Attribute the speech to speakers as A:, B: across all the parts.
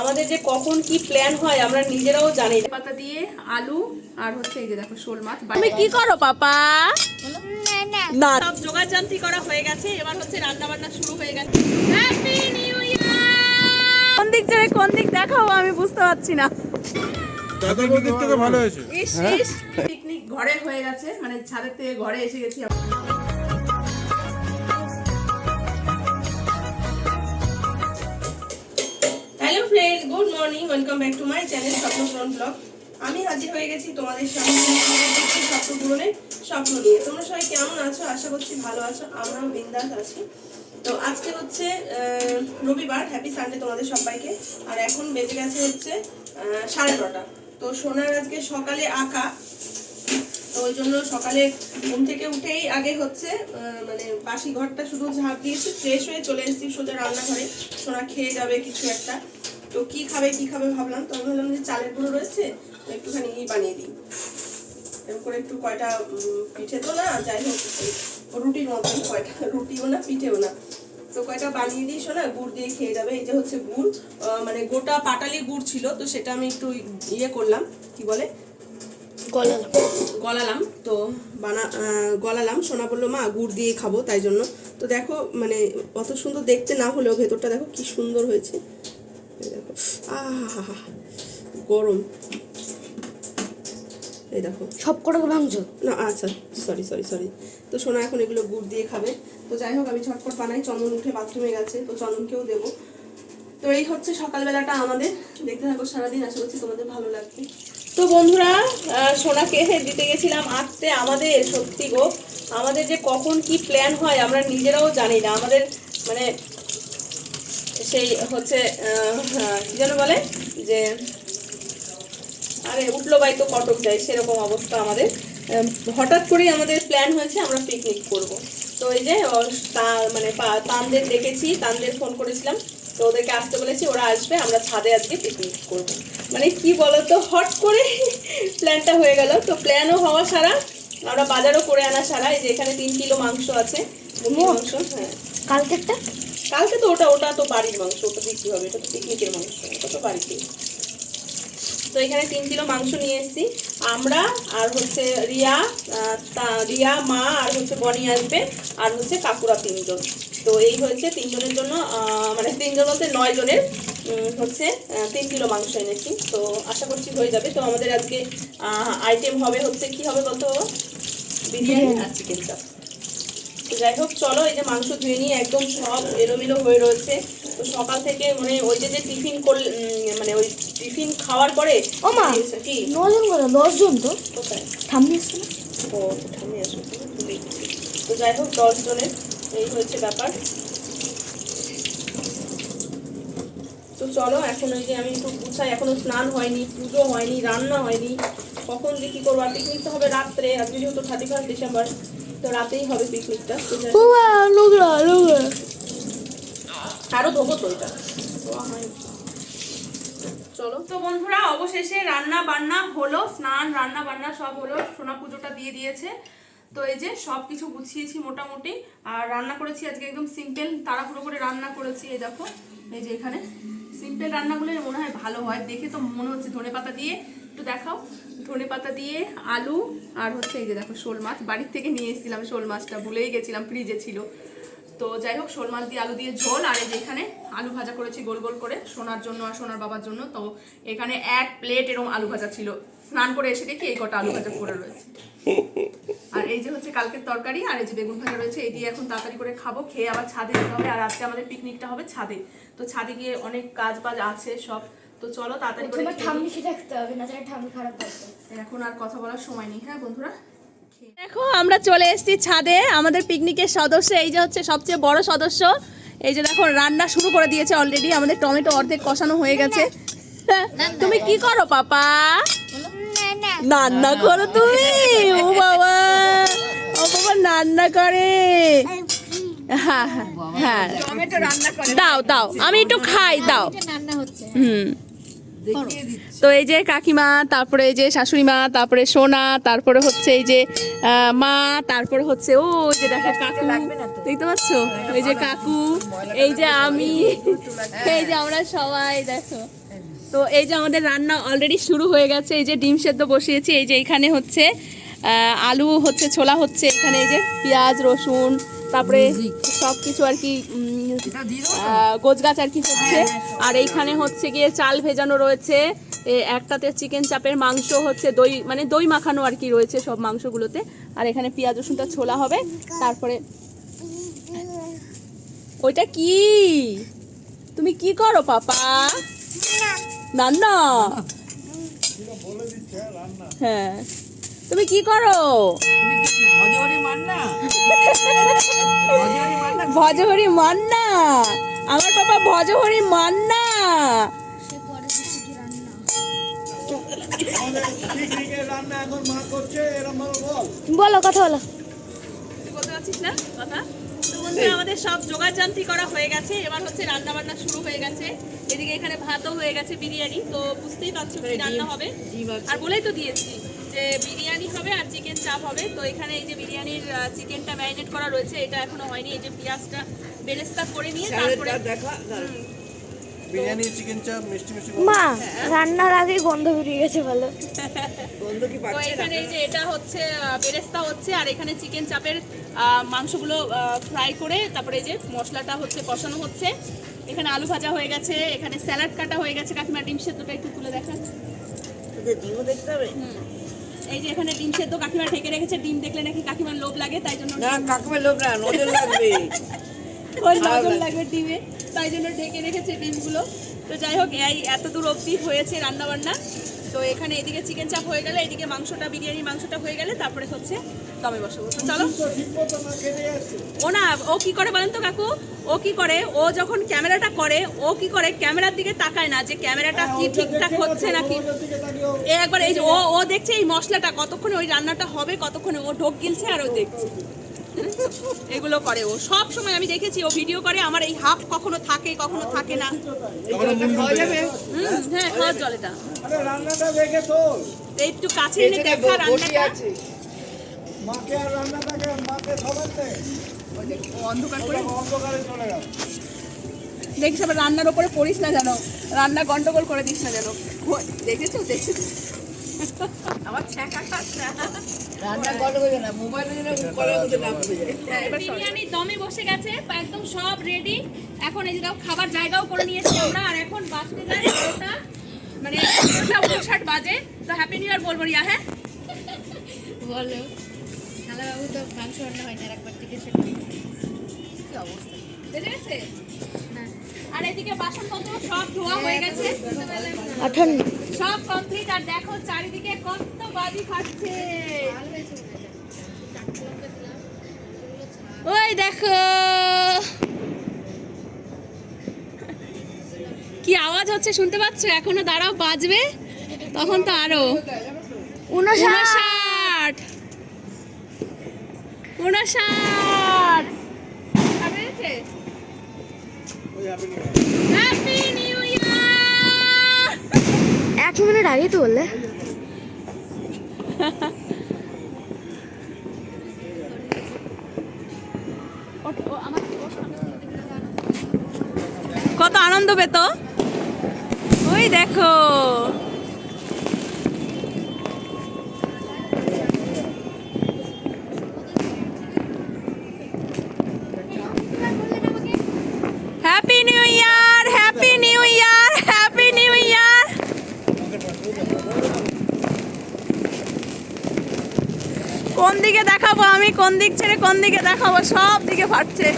A: আমাদের যে কখন কি প্ল্যান হয় আমরা নিজেরাও জানি। পাতা দিয়ে আলু আর হচ্ছে এই যে দেখো শোল মাছ তুমি কি করো পাপা? না সব জোগাড় জান্তি করা হয়ে গেছে এবার হচ্ছে রান্না বান্না শুরু হয়ে গেছে। হ্যাপি নিউ ইয়ার কোন দিক থেকে কোন দিক দেখাও আমি বুঝতে পারছি না।
B: দাদার দিক থেকে ভালো হয়েছে।
A: ইস ইস। পিকনিক ঘরে হয়ে গেছে মানে ছাদের থেকে ঘরে এসে গেছি hello friends good morning welcome back to my channel Swapnapuran blog আমি হাজির হয়ে গেছি তোমাদের সামনে একটি স্বপ্ন পূরণের স্বপ্ন নিয়ে। তোমরা সবাই কেমন আছো? আশা করছি ভালো আছো। আমরাও বিন্দাস আছি। তো আজকে হচ্ছে রবিবার হ্যাপি সানডে তোমাদের সবাইকে। আর এখন বেজে গেছে হচ্ছে সাড়ে নটা। তো সোনার আজকে সকালে আঁকা। তো ওই জন্য সকালে ঘুম থেকে উঠেই আগে হচ্ছে মানে বাসি ঘরটা শুধু ঝাঁপ দিয়েছি, ফ্রেশ হয়ে চলে এসেছি সোজা রান্নাঘরে। সোনা খেয়ে যাবে কিছু একটা। তো কি খাবে কি খাবে ভাবলাম তো আমি ভাবলাম যে চালের গুঁড়ো রয়েছে একটুখানি ই বানিয়ে দিই। এরকম করে একটু কয়টা পিঠে তো না যাই হোক রুটির মতন কয়টা রুটিও না পিঠেও না। তো কয়টা বানিয়ে দিই শোনা গুড় দিয়ে খেয়ে যাবে এই যে হচ্ছে গুড় মানে গোটা পাটালি গুড় ছিল তো সেটা আমি একটু ইয়ে করলাম কি বলে? গলালাম তো বানা আহ, গলালাম সোনা বলল মা গুড় দিয়ে খাব তাই জন্য। তো দেখো মানে অত সুন্দর দেখতে না হলেও ভেতরটা দেখো কি সুন্দর হয়েছে। গরম। এই দেখো।
C: সব কটা ভাঙছো?
A: না আচ্ছা সরি সরি সরি তো সোনা এখন এগুলো গুড় দিয়ে খাবে। তো যাই হোক আমি ঝটপট বানাই। চন্দন উঠে বাথরুমে গেছে তো চন্দনকেও দেবো। তো এই হচ্ছে সকালবেলাটা আমাদের। দেখতে থাকো সারাদিন আশা করছি তোমাদের ভালো লাগবে। তো বন্ধুরা সোনাকে দিতে গেছিলাম আঁকতে। আমাদের সত্যি গো আমাদের যে কখন কি প্ল্যান হয় আমরা নিজেরাও জানি না। আমাদের মানে সেই হচ্ছে কি যেন বলে যে আরে উঠল বাই তো কটক যায় সেরকম অবস্থা আমাদের। হঠাৎ করেই আমাদের প্ল্যান হয়েছে আমরা পিকনিক করব। তো এই যে তা- মানে তানদের ডেকেছি তানদের ফোন করেছিলাম। তো ওদেরকে আসতে বলেছি ওরা আসবে আমরা ছাদে আজকে পিকনিক করব। মানে কি বলতো হট করে প্ল্যানটা হয়ে গেল। তো প্ল্যানও হওয়া সারা আমরা বাজারও করে আনা সারা। এই যে এখানে তিন কিলো মাংস আছে মাংস হ্যাঁ।
C: কালকেরটা?
A: কালকে তো ওটা ওটা তো বাড়ির মাংস, ওটা বিক্রি হবে? এটা তো পিকনিকের মাংস, ওটা তো বাড়িতে তো এখানে তিন কিলো মাংস নিয়ে এসেছি। আমরা আর হচ্ছে রিয়া রিয়া, মা, আর হচ্ছে বনি আসবে, আর হচ্ছে কাকুরা তিনজন। তো এই হয়েছে তিনজনের জন্য মানে তিনজন বলতে নয় জনের হচ্ছে তিন কিলো মাংস এনেছি। তো আশা করছি হয়ে যাবে। তো আমাদের আজকে আইটেম হবে হচ্ছে কি হবে বলতো? বিরিয়ানি আর চিকেন চাপ তো যাই হোক চলো এই যে মাংস ধুয়ে নিয়ে একদম সব এলোমেলো হয়ে রয়েছে। তো সকাল থেকে মানে ওই যে যে টিফিন করলে মানে ওই টিফিন খাওয়ার পরে
C: ও মা।
A: কি?
C: নজন করে দশজন তো?
A: কোথায়?
C: ঠাম্মি এসছে না?
A: ও ঠাম্মি আসবে তো যাই হোক দশ জনের এই হয়েছে ব্যাপার। তো চলো এখন ওই যে আমি একটু গুছাই এখনও স্নান হয়নি পুজো হয়নি রান্না হয়নি। কখন যে কি করব আর পিকনিক তো হবে রাত্রে আজকে যেহেতু থার্টি ফার্স্ট ডিসেম্বর। তো রাতেই হবে পিকনিকটা তো যাই হোক।
C: বাবা লোকরা লোকরা
A: আরও ধোবো তো এটা। চলো। তো বন্ধুরা অবশেষে রান্না বান্না হলো স্নান রান্না বান্না সব হলো সোনা পুজোটা দিয়ে দিয়েছে। তো এই যে সব কিছু গুছিয়েছি মোটামুটি আর রান্না করেছি আজকে একদম সিম্পল তাড়াহুড়ো করে রান্না করেছি এই দেখো এই যে এখানে। সিম্পল রান্নাগুলো মনে হয় ভালো হয় দেখে তো মনে হচ্ছে ধনে পাতা দিয়ে। একটু দেখাও। ধনে পাতা দিয়ে আলু আর হচ্ছে এই যে দেখো শোল মাছ। বাড়ির থেকে নিয়ে এসেছিলাম শোল মাছটা, ভুলেই গেছিলাম ফ্রিজে ছিল। তো যাই হোক, শোল মাছ দিয়ে আলু দিয়ে ঝোল আর এই যে এখানে আলু ভাজা করেছি গোল গোল করে সোনার জন্য আর সোনার বাবার জন্য। তো এখানে এক প্লেট এরকম আলু ভাজা ছিল। স্নান করে এসে দেখি এই কটা আলু ভাজা করে রয়েছে। আর এই যে হচ্ছে কালকের তরকারি আর এই যে বেগুন ভাজা রয়েছে, এই দিয়ে এখন তাড়াতাড়ি করে খাব, খেয়ে আবার ছাদে যেতে হবে। আর আজকে আমাদের পিকনিকটা হবে ছাদে। তো ছাদে গিয়ে অনেক কাজ বাজ আছে সব। তো চলো তাড়াতাড়ি করে
C: থাকতে হবে না তাহলে ঠাম্মি খারাপ করবে
A: এখন আর কথা বলার সময় নেই। হ্যাঁ বন্ধুরা? দেখো আমরা চলে এসেছি ছাদে। আমাদের পিকনিকের সদস্য এই যে হচ্ছে সবচেয়ে বড় সদস্য। এই যে দেখো রান্না শুরু করে দিয়েছে অলরেডি আমাদের টমেটো অর্ধেক কষানো হয়ে গেছে। তুমি কি করো পাপা? রান্না। করো তুমি ও বাবা। ও বাবা রান্না করে। হ্যাঁ হ্যাঁ। হ্যাঁ দাও দাও। আমি একটু খাই দাও। হুম। তো এই যে কাকিমা তারপরে এই যে শাশুড়ি মা তারপরে সোনা তারপরে হচ্ছে এই যে মা তারপরে হচ্ছে ও ওই যে দেখো কাকু দেখতে পাচ্ছ এই যে কাকু এই যে আমি এই যে আমরা সবাই দেখো তো এই যে আমাদের রান্না অলরেডি শুরু হয়ে গেছে এই যে ডিম সেদ্ধ বসিয়েছি এই যে এখানে হচ্ছে আলু হচ্ছে ছোলা হচ্ছে এখানে এই যে পেঁয়াজ রসুন তারপরে সব কিছু আর কি উম, আহ, গোছগাছ আর কি হচ্ছে। আর এইখানে হচ্ছে গিয়ে চাল ভেজানো রয়েছে। একটাতে চিকেন চাপের মাংস হচ্ছে দই মানে দই মাখানো আর কি রয়েছে সব মাংসগুলোতে। আর এখানে পেঁয়াজ রসুনটা ছোলা হবে। তারপরে ওইটা কি? তুমি কি করো পাপা? রান্না? হ্যাঁ। তুমি কি করো? ভজহরি মান্না? আমার পাপা ভজহরি মান্না।
B: বল
C: বলো কথা বলো।
A: বলতে পারছিস না? কথা? তো বন্ধুরা আমাদের সব জোগাড় যান্ত্রী করা হয়ে গেছে। এবার হচ্ছে রান্না বান্না শুরু হয়ে গেছে। এদিকে এখানে ভাতও হয়ে গেছে বিরিয়ানি। তো বুঝতেই পারছ কি রান্না হবে। আর বলেই তো দিয়েছি। যে বিরিয়ানি হবে আর চিকেন চাপ হবে। তো এখানে এই যে বিরিয়ানির চিকেনটা ম্যারিনেট করা রয়েছে এটা এখনও হয়নি। এই যে পেঁয়াজটা বেরেস্তা করে নিয়ে তারপরে
B: বিরিয়ানি চিকেন চাপ মিষ্টি মিষ্টি
C: মা রান্নার আগেই গন্ধ বেরিয়ে গেছে ভালো
A: তো এখানে এই যে এটা হচ্ছে বেরেস্তা হচ্ছে আর এখানে চিকেন চাপের মাংসগুলো ফ্রাই করে তারপরে এই যে মশলাটা হচ্ছে কষানো হচ্ছে। এখানে আলু ভাজা হয়ে গেছে এখানে স্যালাড কাটা হয়ে গেছে। কাকিমা ডিম সেদ্ধটা একটু তুলে দেখান হুম। এই যে এখানে ডিম সেদ্ধ কাকিমা ঢেকে রেখেছে ডিম দেখলে নাকি কাকিমার লোভ লাগে তাই জন্য
D: না কাকিমার লোভ না নজর লাগবে।
A: ওর নজর লাগবে ডিমে তাই জন্য ঢেকে রেখেছে ডিমগুলো। তো যাই হোক এই এত দূর অবধি হয়েছে রান্না বান্না তো এখানে এদিকে চিকেন চাপ হয়ে গেলে এদিকে মাংসটা বিরিয়ানি মাংসটা হয়ে গেলে তারপরে হচ্ছে দমে বসাবো। তো চলো। ও না ও কি করে বলেন তো কাকু? ও কি করে? ও যখন ক্যামেরাটা করে ও কি করে? ক্যামেরার দিকে তাকায় না যে ক্যামেরাটা কি ঠিকঠাক হচ্ছে নাকি? এ একবার এই যে ও ও দেখছে এই মশলাটা কতক্ষণে ওই রান্নাটা হবে কতক্ষণে ও ঢোক গিলছে আর ও দেখছে। এগুলো করে ও। সব সময় আমি দেখেছি ও ভিডিও করে আমার এই হাফ কখনো থাকে কখনো থাকে না।
D: খাওয়া
A: হ্যাঁ খাওয়ার জল এটা।
B: আরে রান্নাটা দেখে তোল।
A: একটু কাছে এনে দেখা রান্নাটা।
B: মাকে আর রান্নাটাকে মাকে সবার
A: অন্ধকার করে
B: অন্ধকারে চলে গেল।
A: দেখিস আবার রান্নার ওপরে পড়িস না যেন। রান্না গন্ডগোল করে দিস না যেন। দেখেছ? দেখেছ? আমার ছ্যাঁকা খাস না।
D: রান্না করা না মোবাইলে যেন করার মধ্যে না পড়ে যায়।
A: হ্যাঁ, বিরিয়ানি দমে বসে গেছে একদম সব রেডি এখন এই যে খাবার জায়গাও করে নিয়েছি আমরা আর এখন বাজতে যায় ওটা। মানে ওটা উনষাট বাজে তো হ্যাপি নিউ ইয়ার বলব রিয়া হ্যাঁ?
C: বলো। খালাবাবু তো মাংস রান্না হয় না আর একবার থেকে সেটা।
A: কি অবস্থা? বেজে গেছে? আর এদিকে বাসনপত্র সব ধোয়া হয়ে গেছে।
C: আঠান্ন
A: সব কমপ্লিট আর দেখো চারিদিকে কত বাজি খাচ্ছে ওই দেখো। কি আওয়াজ হচ্ছে শুনতে পাচ্ছ? এখনও দাঁড়াও, বাজবে। তখন তো আরও। উনষাট। উনষাট।
C: এক মিনিট আগে তো বললে
A: কত আনন্দ পেত ওই দেখো happy new year happy new year happy new year কোন দিকে দেখাবো আমি কোন দিক ছেড়ে কোন দিকে দেখাবো সব দিকে ফাটছে।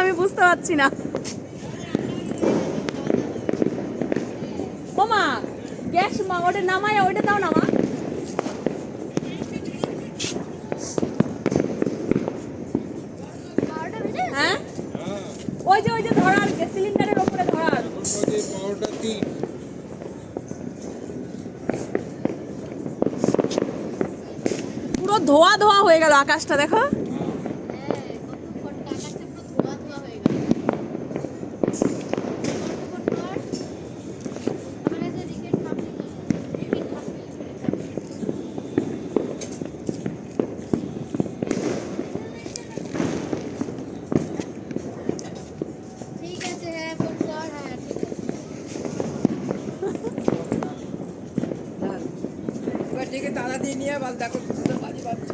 A: আমি বুঝতে পারছি না। ও গ্যাস মা, ওটা নামায় দাও না মা। হ্যাঁ? ওই যে ওই যে ধরার সিলিন্ডারের উপরে ধরার। পুরো ধোয়া ধোয়া হয়ে গেল আকাশটা, দেখো।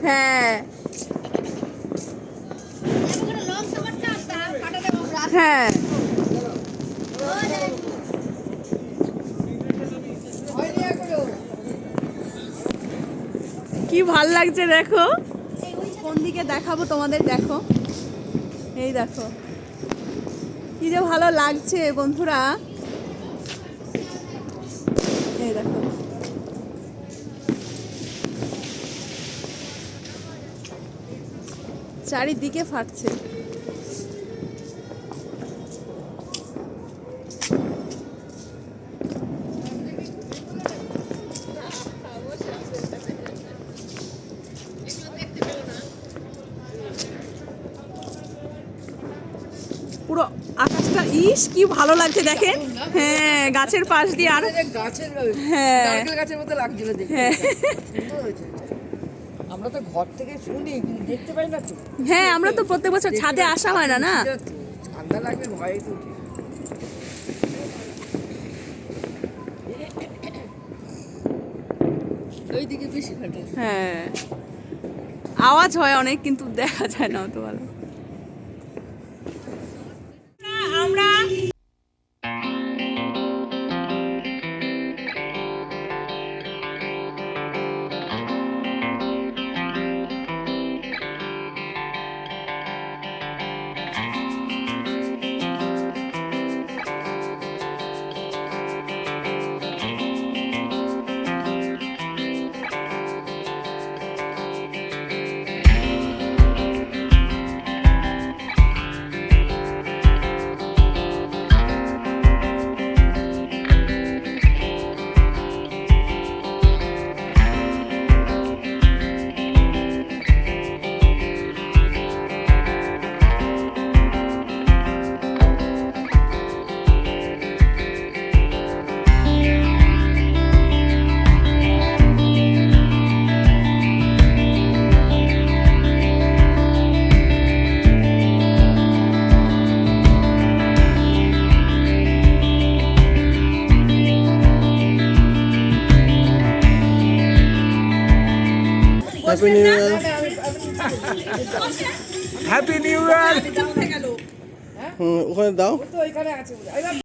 C: হ্যাঁ। হ্যাঁ।
A: কি ভালো লাগছে দেখো। কোন দিকে দেখাবো তোমাদের দেখো। এই দেখো। কি যে ভালো লাগছে বন্ধুরা এই দেখো চারিদিকে ফাটছে পুরো আকাশটা ইস কি ভালো লাগছে দেখেন হ্যাঁ গাছের পাশ দিয়ে আর
D: গাছের
A: হ্যাঁ।
D: গাছের মতো লাগছিল
A: হ্যাঁ।
D: আমরা তো ঘর থেকে শুনি কিন্তু দেখতে পাই না তো।
A: হ্যাঁ আমরা তো প্রত্যেক বছর ছাদে আসা হয় না না?
D: ঠান্ডা লাগবে ভয়ে তো। ওইদিকে বেশি ফাটে
A: হ্যাঁ আওয়াজ হয় অনেক কিন্তু দেখা যায় না অত ভালো
B: happy new year happy new year ওখানে দাও।
D: তো ওইখানে আছে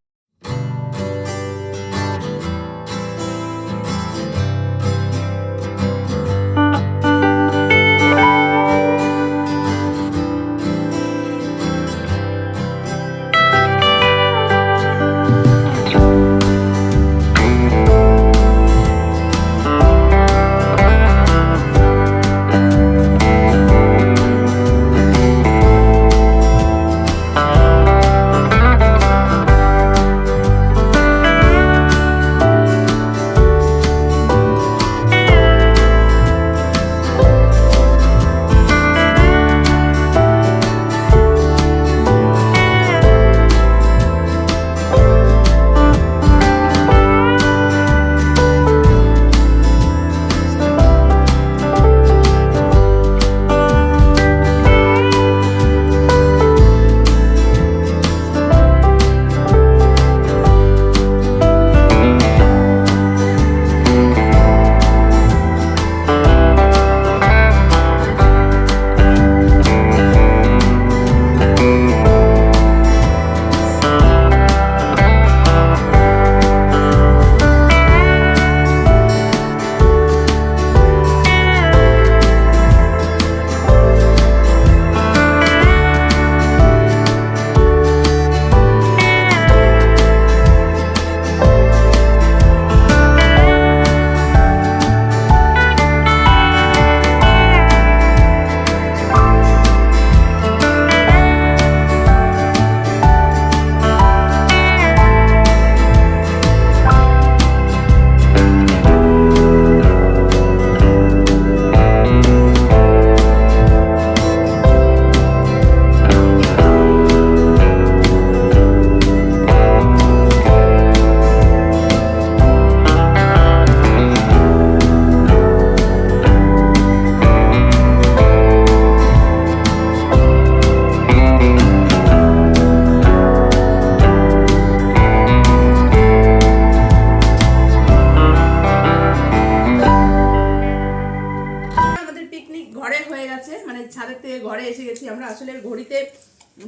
D: এবার
A: এসে গেছি আমরা আসলে ঘড়িতে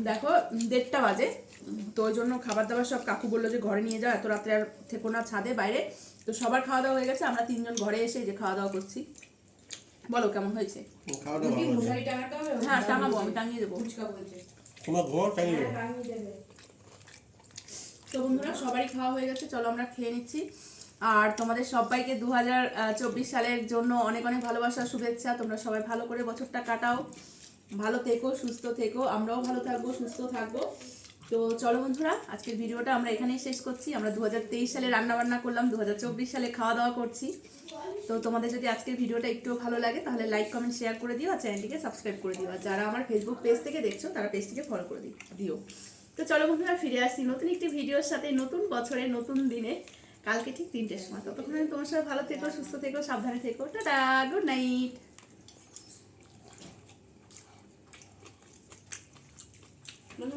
A: দেখো দেড়টা বাজে। তো ওই জন্য খাবার দাবার সব কাকু বলল যে ঘরে নিয়ে যাও এত রাত্রে আর থেকো না ছাদে বাইরে। তো সবার খাওয়া দাওয়া হয়ে গেছে আমরা তিনজন ঘরে এসে যে খাওয়া দাওয়া করছি। বলো কেমন হয়েছে। হ্যাঁ টাঙাবো আমি টাঙিয়ে দেবো।
E: তোমার ঘর টাঙিয়ে
A: তো বন্ধুরা সবারই খাওয়া হয়ে গেছে চলো আমরা খেয়ে নিচ্ছি। আর তোমাদের সবাইকে দু হাজার চব্বিশ সালের জন্য অনেক অনেক ভালোবাসা শুভেচ্ছা। তোমরা সবাই ভালো করে বছরটা কাটাও। ভালো থেকো, সুস্থ থেকো, আমরাও ভালো থাকব, সুস্থ থাকব। তো চলো বন্ধুরা, আজকের ভিডিওটা আমরা এখানেই শেষ করছি। আমরা দু হাজার তেইশ সালে রান্না বান্না করলাম দু হাজার চব্বিশ সালে খাওয়া দাওয়া করছি। তো তোমাদের যদি আজকের ভিডিওটা একটু ভালো লাগে, তাহলে লাইক কমেন্ট শেয়ার করে দিও আর চ্যানেলটিকে সাবস্ক্রাইব করে দিও। আর যারা আমার ফেসবুক পেজ থেকে দেখছ, তারা পেজটিকে ফলো করে দিও। তো চলো বন্ধুরা, ফিরে আসছি নতুন একটি ভিডিওর সাথে, নতুন বছরে নতুন দিনে। কালকে ঠিক তিনটের সময়। ততক্ষণ তোমার সাথে ভালো থেকো, সুস্থ থেকো, সাবধানে থেকো। Tata good night